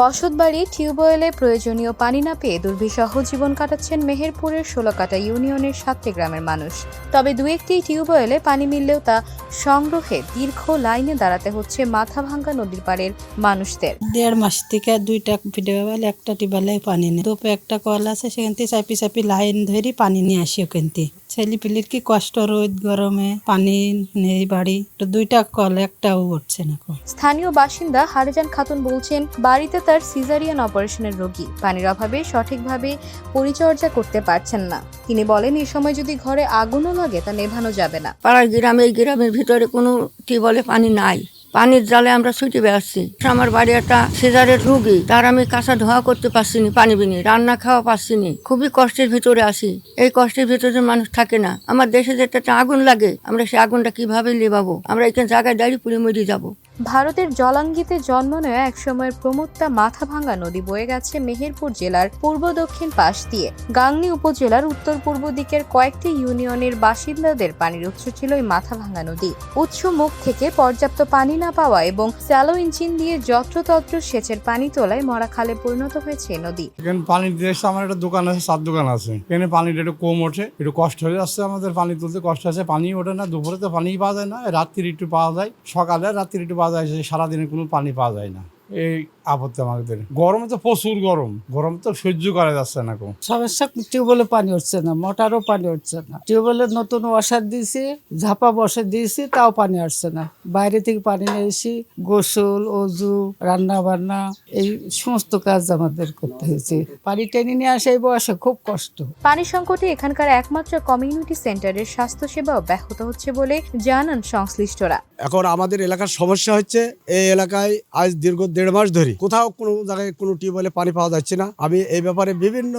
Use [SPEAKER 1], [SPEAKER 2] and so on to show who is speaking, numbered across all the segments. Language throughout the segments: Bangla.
[SPEAKER 1] বসতবাড়ি টিউবওয়েলে প্রয়োজনীয় পানি না পেয়ে দুর্বিষহ জীবন কাটাচ্ছেন মেহেরপুরের ষোলকাটা ইউনিয়নের সাতটি গ্রামের মানুষ। তবে দু একটি টিউবওয়েলে পানি মিললেও তা সংগ্রহে দীর্ঘ লাইনে দাঁড়াতে হচ্ছে মাথাভাঙ্গা নদীর পাড়ের মানুষদের।
[SPEAKER 2] দেড় মাস থেকে দুইটা টিউবওয়েল একটা টিউবওয়েলে পানি নেই। দুপে একটা কল আছে, সেখান থেকে চাপি চাপি লাইন ধরে পানি নিয়ে আসি ওখান থেকে। ছেলে পিলির কি কষ্ট রোদ গরমে পানি নেই বাড়ি? তো দুইটা কল একটাও উঠছে না
[SPEAKER 1] স্থানীয় বাসিন্দা হারিজান খাতুন বলছেন বাড়িতে তার সিজারিয়ান অপারেশনের রোগী। পানির অভাবে সঠিকভাবে পরিচর্যা করতে পারছেন না। তিনি বলেন এই সময় যদি ঘরে আগুনও লাগে তা নেভানো যাবে না।
[SPEAKER 3] পাড়ার গ্রামে এই গ্রামের ভিতরে কোনো টিউবওয়েলে পানি নাই। পানির জালে আমরা ছুটে বেড়াচ্ছি। আমার বাড়ি একটা সিজারের রুগী। তার আমি কাঁচা ধোয়া করতে পারছি না পানি বিনি। রান্না খাওয়া পারছি না খুবই কষ্টের ভিতরে আসি এই কষ্টের ভিতরে মানুষ থাকে না। আমার দেশে যেটা আগুন লাগে, আমরা সেই আগুনটা কীভাবে লেবাবো আমরা এখানে জায়গায় দাঁড়িয়ে পুড়ে মরে যাব।
[SPEAKER 1] ভারতের জলাঙ্গিতে জন্ম নেওয়া একসময়ের প্রমত্তা মাথাভাঙ্গা নদী বয়ে গেছে মেহেরপুর জেলার পূর্ব দক্ষিণ পাশ দিয়ে। গাংনী উপজেলার উত্তর পূর্ব দিকের কয়েকটি ইউনিয়নের বাসিন্দাদের পানির উৎস ছিল এই মাথাভাঙ্গা নদী। উৎস মুখ থেকে পর্যাপ্ত পানি না পাওয়া এবং স্যালো ইঞ্জিন দিয়ে যত্রতত্র সেচের পানি তোলায় মরা খালে পরিণত হয়েছে নদী।
[SPEAKER 4] পানি দিয়ে এসে আমার একটা দোকান আছে সাত দোকান আছে। এখানে পানিটা একটু কম ওঠে, একটু কষ্ট হয়ে যাচ্ছে আমাদের পানি তুলতে, কষ্ট আছে পানি ওঠে না, দুপুরে তো পানিই পাওয়া যায় না, রাত্রির একটু পাওয়া যায়, সকালে রাত্রির একটু পাওয়া যায় সারাদিনে কোনো পানি পাওয়া যায় না। এই আপত্তি আমাদের। গরমে তো প্রচুর গরম। গরম তো সহ্য করা যাচ্ছে না কো
[SPEAKER 2] সমস্যা টিউবওয়েলে পানি উঠছে না মোটরও পানি উঠছে না। টিউবওয়েলে নতুন ওয়াশার দিয়েছি ঝাপা বসে দিয়েছি তাও পানি আসছে না। বাইরে থেকে পানি নিয়ে এসি গোসল অজু রান্না বান্না এই সমস্ত কাজ আমাদের করতে হয়েছে। পানি টেনে নিয়ে আসে এই বয়সে খুব কষ্ট।
[SPEAKER 1] পানি সংকটে এখানকার একমাত্র কমিউনিটি সেন্টারের স্বাস্থ্যসেবাও ব্যাহত হচ্ছে বলে জানান সংশ্লিষ্টরা।
[SPEAKER 5] এখন আমাদের এলাকার সমস্যা হচ্ছে এই এলাকায় আজ দীর্ঘ দেড় মাস ধরে কোথাও কোনো জায়গায় কোনো টিউবওয়েলে পানি পাওয়া যাচ্ছে না। আমি এই ব্যাপারে বিভিন্ন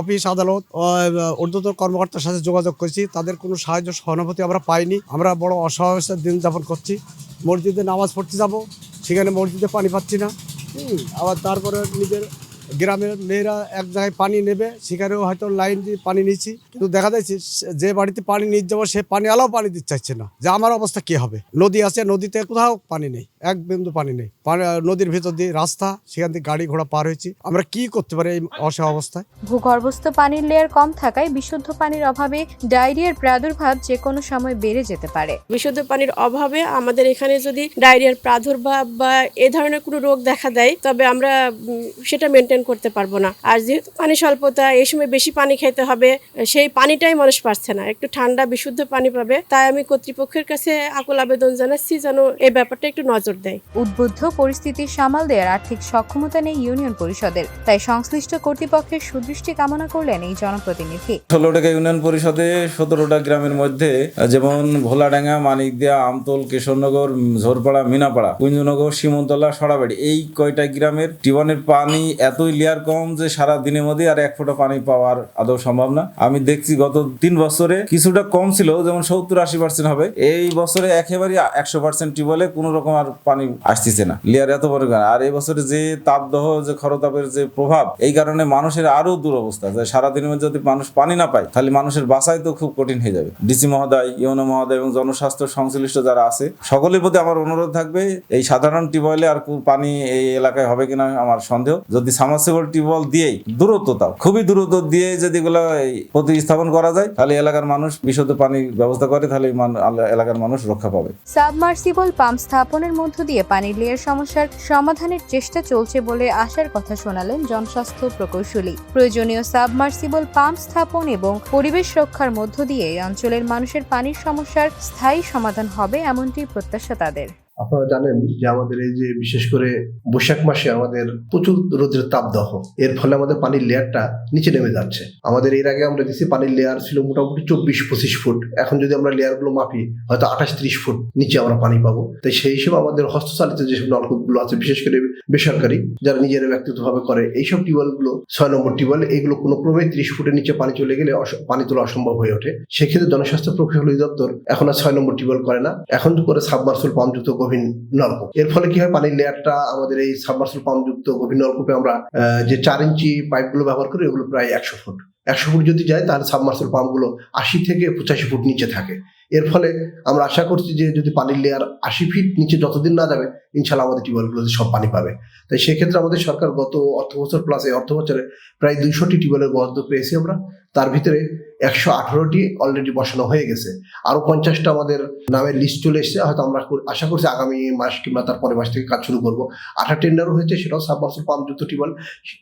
[SPEAKER 5] অফিস আদালত ঊর্ধ্বতন কর্মকর্তার সাথে যোগাযোগ করেছি। তাদের কোনো সাহায্য, সহানুভূতি আমরা পাইনি। আমরা বড় অসহায়তার দিন যাপন করছি। মসজিদে নামাজ পড়তে যাব, সেখানে মসজিদে পানি পাচ্ছি না। আবার তারপরে নিজের গ্রামের মেয়েরা এক জায়গায় পানি নেবে সেখানেও হয়তো লাইন দিয়ে পানি নিচ্ছি। কিন্তু দেখা যাচ্ছে সে- যে বাড়িতে পানি নিয়ে যাব সে পানি আলাও পানি দিতে চাইছে না। যে আমার অবস্থা কি হবে? নদী আছে নদীতে কোথাও পানি নেই এক বিন্দু পানি নেই। নদীর ভেতর দিয়ে রাস্তা সেখান থেকে গাড়ি ঘোড়া পার হয়েছি। আমরা কি করতে পারি এই অসহায় অবস্থায়?
[SPEAKER 1] ভূগর্ভস্থ পানির লেয়ার কম থাকায় বিশুদ্ধ পানির অভাবে ডায়রিয়ার প্রাদুর্ভাব যে কোনো সময় বেড়ে যেতে পারে।
[SPEAKER 6] বিশুদ্ধ পানির অভাবে আমাদের এখানে যদি ডায়রিয়ার প্রাদুর্ভাব বা এ ধরনের কোনো রোগ দেখা দেয় তবে আমরা সেটা মেনটেন করতে পারব না। আর যেহেতু পানি স্বল্পতা এই সময় বেশি পানি খেতে হবে সেই পানিটাই মানুষ পাচ্ছে না। একটু ঠান্ডা বিশুদ্ধ পানি পাবে। তাই আমি কর্তৃপক্ষের কাছে আকুল আবেদন জানাচ্ছি যেন এই ব্যাপারটা একটু নজর দেয়।
[SPEAKER 1] উদ্বুদ্ধ পরিস্থিতি সামাল দেওয়ার আর্থিক সক্ষমতা নেই ইউনিয়ন পরিষদের। তাই সংশ্লিষ্ট কর্তৃপক্ষের সুদৃষ্টি কামনা করলেন এই জনপ্রতিনিধি।
[SPEAKER 7] ষোলোটাকা ইউনিয়ন পরিষদে সতেরোটা গ্রামের মধ্যে যেমন ভোলাডাঙ্গা মানিকদিয়া আমতল কেশরনগর উম, ঝোরপাড়া মিনাপাড়া কুঞ্জনগর সীমন্তলা সরাবাড়ি এই কয়টা গ্রামের টিউবওয়েলের পানি এতই লেয়ার কম যে সারা দিনের মধ্যে আর এক ফোঁটা পানি পাওয়ার আদৌ সম্ভব না। আমি দেখছি গত তিন বছরে কিছুটা কম ছিল, যেমন সত্তর আশি পার্সেন্ট হবে। এই বছরে একেবারে একশো পার্সেন্ট টিউবওয়েলে কোনো রকম আর পানি আসতেছে না। লেয়ার এত বড় গান আর এই বছরে যে তাপদহ, যে খরতাপের যে প্রভাব, এই কারণে মানুষের আরও দুরবস্থা। যে সারাদিনের মধ্যে যদি মানুষ পানি না পায়, তাহলে মানুষের বাসায় তো খুব কঠিন হয়ে যাবে। ডিসি মহোদয় ইউনো মহোদয় এবং জনস্বাস্থ্য সংশ্লিষ্ট যারা আছে, সকলের প্রতি আমার অনুরোধ থাকবে, এই সাধারণ টিউবওয়েলে আর পানি এই এলাকায় হবে কিনা আমার সন্দেহ। যদি সামারসেবল টিউবওয়েল দিয়েই দূরত্ব তাও খুবই দূরত্ব দিয়ে যদি এগুলো প্রতিস্থাপন করা যায়, তাহলে এলাকার মানুষ বিশুদ্ধ পানির ব্যবস্থা করে, তাহলে এলাকার মানুষ রক্ষা পাবে।
[SPEAKER 1] সাবমার্সিবল পাম্প স্থাপনের মধ্য দিয়ে পানির লেয়ার সমস্যার সমাধানের চেষ্টা চলছে বলে আশার কথা শোনালেন জনস্বাস্থ্য প্রকৌশলী। প্রয়োজনীয় সাবমার্সিবল পাম্প স্থাপন এবং পরিবেশ রক্ষার মধ্য দিয়ে অঞ্চলের মানুষের পানির সমস্যার স্থায়ী সমাধান হবে এমনটি প্রত্যাশা তাদের।
[SPEAKER 8] আপনারা জানেন যে আমাদের এই যে বিশেষ করে বৈশাখ মাসে আমাদের প্রচুর রোদের তাপদাহ। এর ফলে আমাদের পানির লেয়ারটা নিচে নেমে যাচ্ছে। আমাদের এর আগে আমরা দেখছি পানির লেয়ার ছিল মোটামুটি চব্বিশ পঁচিশ ফুট। এখন যদি আমরা লেয়ারগুলো মাপি, হয়তো আঠাশ ত্রিশ ফুট নিচে আমরা পানি পাবো। তাই সেই হিসেবে আমাদের হস্তচালিত যেসব নলকূপগুলো আছে, বিশেষ করে বেসরকারি, যারা নিজেরা ব্যক্তিগতভাবে করে, এইসব টিউবওয়েলগুলো, ছয় নম্বর টিউবওয়েল, এগুলো কোনো ক্রমে ত্রিশ ফুটের নিচে পানি চলে গেলে পানি তোলা অসম্ভব হয়ে ওঠে। সেক্ষেত্রে জনস্বাস্থ্য প্রকৌশল অধিদপ্তর এখন আর ছয় নম্বর টিউবওয়েল করে না। এখন করে সাবমার্সুল পাম্পযুক্ত গভীর নলকূপ। এর ফলে কি হয়? পানির লেয়ারটা আমাদের এই সাবমার্সুল পাম্পযুক্ত গভীর নলকূপে আমরা যে চার ইঞ্চি পাইপগুলো ব্যবহার করি, ওগুলো প্রায় একশো ফুট। একশো ফুট যদি যায়, তাহলে সাবমার্সুল পাম্পগুলো আশি থেকে পঁচাশি ফুট নিচে থাকে। এর ফলে আমরা আশা করছি যে, যদি পানির লেয়ার আশি ফিট নিচে যতদিন না যাবে, ইনশাল্লাহ আমাদের টিউবওয়েলগুলোতে সব পানি পাবে। তাই সেক্ষেত্রে আমাদের সরকার গত অর্থ বছর প্লাস এই অর্থ বছরে প্রায় দুইশোটি টিউবওয়েলের বরাদ্দ পেয়েছি আমরা। তার ভিতরে একশো আঠারোটি অলরেডি বসানো হয়ে গেছে। আরও পঞ্চাশটা আমাদের নামের লিস্ট চলে এসেছে, হয়তো আমরা আশা করছি আগামী মাস কিংবা তার পরের মাস থেকে কাজ শুরু করব। আঠা টেন্ডারও হয়েছে, সেটাও সাবমার্সিল পাম্প যুক্ত টিউবওয়েল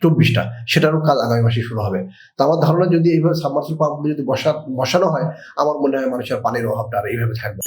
[SPEAKER 8] চব্বিশটা, সেটারও কাজ আগামী মাসে শুরু হবে। তো আমার ধারণা যদি এইভাবে সাবমার্সিল পাম্পগুলো যদি বসা বসানো হয়, আমার মনে হয় মানুষের পানির অভাবটা আর এইভাবে থাকবে।